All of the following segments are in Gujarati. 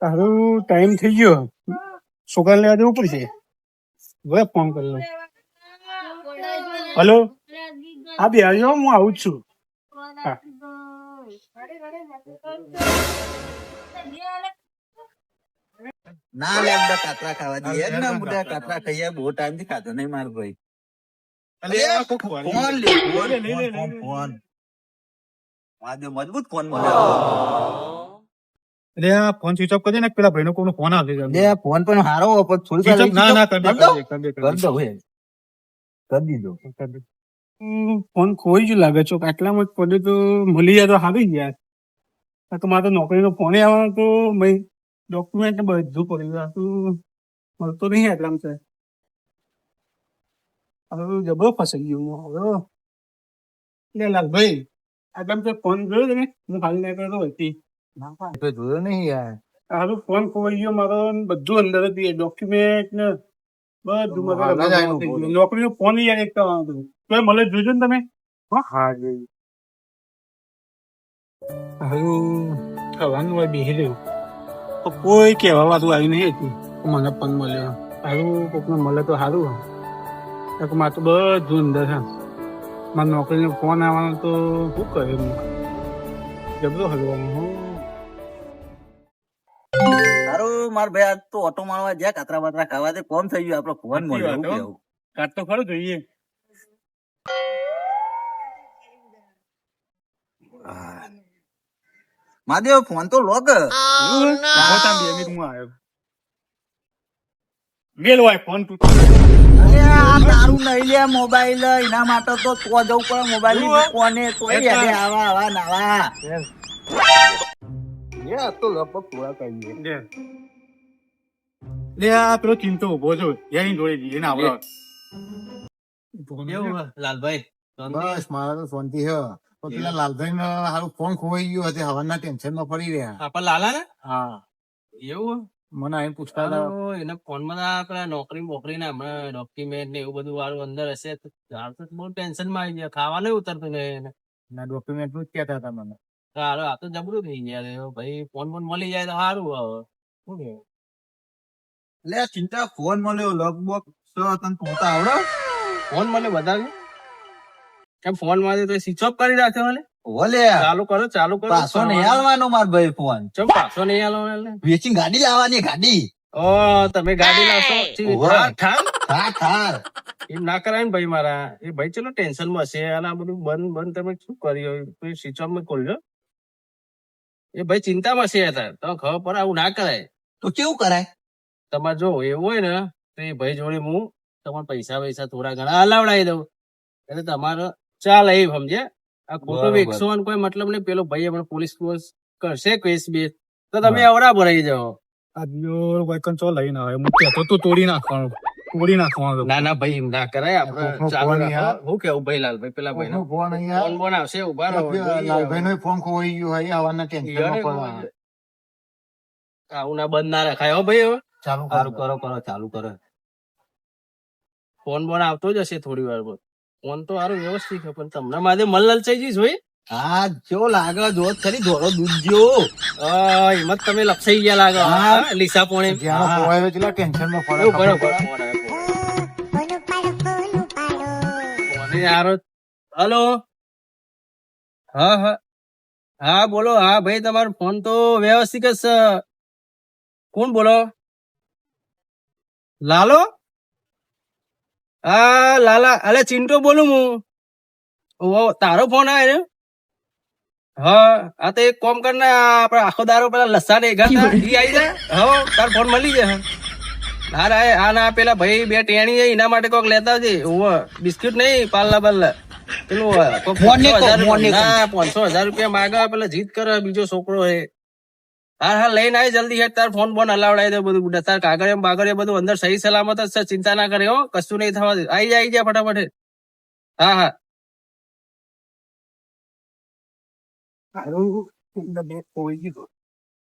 તારું ટાઈમ થઈ ગયો. છોકરા લેવા જવું પડશે. હવે ફોન કરી લઉં. હલો હા બે આવજો હું આવું જ છું. હા. ના લે બધા કાતરા ખાવા દઈએ. ના ને બધા કાતરા ખાઈએ. બહુ ટાઈમથી ખાતો નહીં મારો ભાઈ. ફોન લે ફોન ફોન મજબૂત ફોન મળ્યો એટલે આ ફોન સ્વિચ ઓફ કરી દે ને પેલા ભાઈનો કોઈનો ફોન આવશે લે ફોન પણ હારો પણ સ્વિચ ઓફ ના ના કર દે કરી દે, કરી કર દીધો. ફોન ખોઈ જ લાગે છો. આટલામાં જ પડ્યો તો મળી જાય તો હારી જ યાર તો મારે તો નોકરીનો ફોન આવવાનો તો ડોક્યુમેન્ટ બધું પડ્યું ગયું. તો મળતો નહીં એટલામાં છે હવે જબરો ફસાઈ ગયો હું હવે લે લાલભાઈ આટલામાં તો ફોન જોયો તમે? હું ખાલી ના કરતો હતી તો જોયો નહીં યાર. હારું ફોન ખોવાઈ ગયો મારો બધું અંદર હતી ડોક્યુમેન્ટ ને બધું. નોકરીનો ફોન યાર એક તો મળે જોજો ને તમે. હા. હા જોયું. હારું થવાનું હોય રહ્યું. તો કોઈ કહેવા વાતું આવ્યું નહીં હતું મને પણ મળ્યો. સારું કોકને મળે તો સારું એક માર તો બધું અંદર છે. મારા નોકરીનો ફોન આવવાનો તો શું કર્યું જબરો હલવાનું હું. માર ભાઈ આજ તો ઓટો મારવા જ્યાં કાતરા બાતરા ખાવા દે કોમ થઈ ગયું આપડે ફોન મળ્યો. કેવું? કાટ તો ખરું જોઈએ. માદેવ ફોન તો લોક મેલ હોય ફોન તું. અરે આ તારું નહીં લે મોબાઈલ એના માટે તો તો જવું પડે મોબાઈલ કોને તો આવા આવા નાવા. યાર તો લપક થોડા કહીએ લે લે આ પેલો ચિંતો ઊભો છો એની જોડે જઈએ ને આવડો લાલભાઈ બસ મારા તો શાંતિ છે પેલા લાલભાઈ ને ફોન ખોવાઈ ગયો હતી હવાના ટેન્શનમાં પડી રહ્યા. આપણ લાલા ને? હા. એવું મને આઈને પૂછતા હતા. એને ફોનમાં પેલા નોકરી બોકરી ના હમણાં ડોક્યુમેન્ટ ને એવું બધું વાળું અંદર હશે તો બહુ ટેન્શનમાં આવી ગયા. ખાવા નહીં ઉતરતું ને એને? ના ડોક્યુમેન્ટનું જ કહેતા હતા મને. સારું આ તો જબરું થઈ ગયા. ભાઈ ફોન ફોન મળી જાય તો સારું હવે. શું કેવું? લે ચિંતા ફોન મળ્યો લગભગ તો તને પોતા આવડો? ફોન મને બતાવ્યો કેમ ફોનમાં તો સ્વિચ ઓફ કરી રાખ્યો મને ઓલે ચાલુ કરો ચાલુ કરો. પાછો નહીં આવવાનો માર ભાઈ ફોન. ચમ પાછો નહીં આવવાનો વેચી ગાડી લાવવાની ગાડી. ઓ તમે ગાડી લાવશો? ઠાર. ઠાર, ઠાર. એમ ના કરાય ને ભાઈ મારા. એ ભાઈ ચલો ટેન્શનમાં છે? અને આ બધું બંધ બંધ તમે શું કર્યું? કોઈ સ્વિચ ઓફમાં ખોલ્યો? એ ભાઈ ચિંતામાં છે અત્યારે. તો ખબર પડે આવું ના કરાય. તો કેવું કરાય? તમારે જો એવું હોય ને તો એ ભાઈ જોડે હું તમારે પૈસા પૈસા થોડા ઘણા હલાવડાવી દઉં. એટલે તમારે ચાલે એ સમજે આ ખોટો. એકસો કોઈ મતલબ નહીં. પેલો ભાઈ હમણાં પોલીસ ફોર્સ કરશે કેસ બે. તો તમે અવડા ભરાઈ જાઓ. આજનો વાયકન ચો લઈને આવે. હું તો તો તોડી નાખવાનું. તોડી નાખવાનું ના ના ભાઈ એમ ના કરાય. આપણે ચાલો. હું કેવું ભાઈ લાલભાઈ પેલા ભાઈ ફોન ફોન અહીંયા ફોન આવશે ઊભા રહો. લાલભાઈ નો ફોન ખોવાઈ ગયો હોય. હવાના ટેન્શન આવું ના બંધ ના રખાય હો ભાઈ હવે ચાલુ સારું કરો કરો કરો ચાલુ કરો. ફોન બોન આવતો જ હશે થોડી વાર ફોન તો સારું વ્યવસ્થિત છે પણ તમને માથે મલ લલચાઈ જઈશ ભાઈ હા જો લાગે જો ખરી ધોળો દૂધ જો એમાં તમે લપસાઈ ગયા લાગે. હા. લીસા પોણે. જ્યાં ટેન્શનમાં પડે બરોબર હલો. હા હા. હા બોલો. હા ભાઈ તમારો ફોન તો વ્યવસ્થિત જ છે. કોણ બોલો? લાલો? હા લાલા અલે ચિંટો બોલું હું. ઓ તારો ફોન આવ્યો હા આ તો એક કોમ કર ને આપડે આખો દારો પેલા લસા ને એગાતા ઈ આવી જાય. હો તાર ફોન મળી જાય હા રે આ ના પેલા ભાઈ બે ટેણી છે, એના માટે કોક લેતા આવજે. ઓ બિસ્કિટ નહીં પાલ્લા બલ્લા. પેલું અ, કોક ફોન ને 500 કોક, ફોન ને કોક. ના પાંચસો હજાર રૂપિયા માગા પેલા જીત કરે બીજો છોકરો હે. હા હા લઈને આવી જલ્દી હેડ તાર ફોન બોન હલાવડાવી દે બધું. બુડા તાર કાગળ બાગળ બધું અંદર સહી સલામત જ છે ચિંતા ના કરે હો કશું નહીં થવા દે. આઈ જાય આઈ જા ફટાફટ હા હા.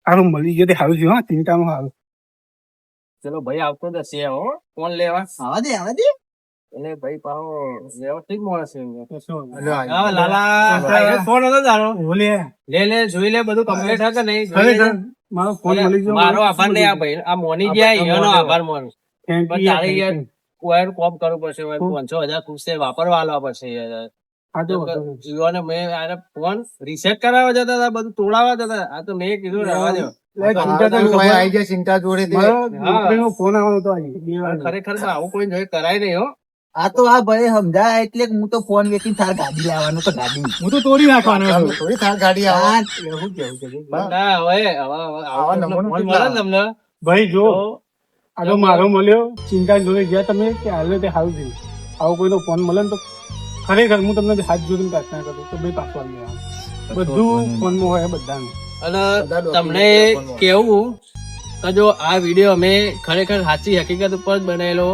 હારું મળી ગયો સારું થયું હા ચિંતાનું સારું ચલો ભાઈ આવતો દસે હો. ફોન લેવા. આવા દે આવા દે. એટલે ભાઈ પાહો વ્યવસ્થિત માણસ છે લે લે જોઈ લે બધું કમ્પ્લીટ હશે કે નહીં. મારો ફોન મળી ગયો. મારો આભાર નહીં આ ભાઈ. આ મોની ગયા એનો આભાર મોન તારે યાર કોઈ કોમ કરવું પડશે. પાંચસો હજાર ખુશ વાપરવા આલવા પડશે યાર. જીઓને મેં આને ફોન રીસેટ કરાવવા જતા હતા બધું તોડાવવા જતા હતા. આ તો મેં કીધું રહેવા દો. ખરેખર આવું કોઈ કરાય નહીં હો. આ તો આ ભાઈ સમજાય એટલે હું તો ફોન વેચી થાર ગાડી લેવાનું તો ગાડી. હું તો તોડી નાખવાનો. થોડી થાર ગાડી આવા. એવું કેવું છે? ના હવે હવે હવે આવા કેટલા? મળે તમને? ભાઈ જો. આ તો મારો મળ્યો ચિંતા જોડે ગયા તમે કે હાલે તે સારું થયું આવો કોઈનો ફોન મળે ને તો ખરેખર હું તમને હાથ જોડીને પ્રાર્થના કરું તો ભાઈ પાછો બધું ફોનમાં હોય બધાનું. અને તમને કેવું તો જો આ વીડિયો અમે ખરેખર સાચી હકીકત ઉપર જ બનાવેલો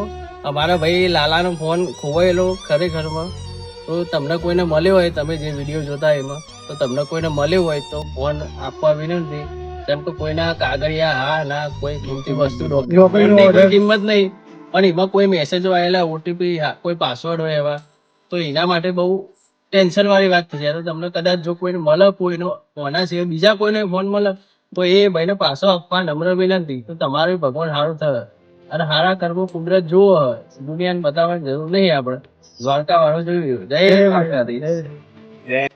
અમારા ભાઈ લાલાનો ફોન ખોવાયેલો ખરેખરમાં. તો તમને કોઈને મળ્યો હોય તમે જે વીડિયો જોતા એમાં તો તમને કોઈને મળ્યો હોય તો ફોન આપવા વિનંતી. જેમ કે કોઈના કાગળિયા હા ના કોઈ કિંમતી વસ્તુ કિંમત નહીં. પણ એમાં કોઈ મેસેજો આવેલા ઓટીપી કોઈ પાસવર્ડ હોય એવા તો એના માટે બહુ ટેન્શન વાળી વાત થશે. તો તમને કદાચ જો કોઈને મળે કોઈનો કોના છે બીજા કોઈને ફોન મળે તો એ ભાઈને પાછો આપવા નમ્ર વિનંતી. તો તમારે ભગવાન સારું થશે. અને સારા કર્મો કુદરત જોવો દુનિયાને બતાવવાની જરૂર નહીં આપણે. દ્વારકા વાળો જોયું. જય દ્વારકાધીશ.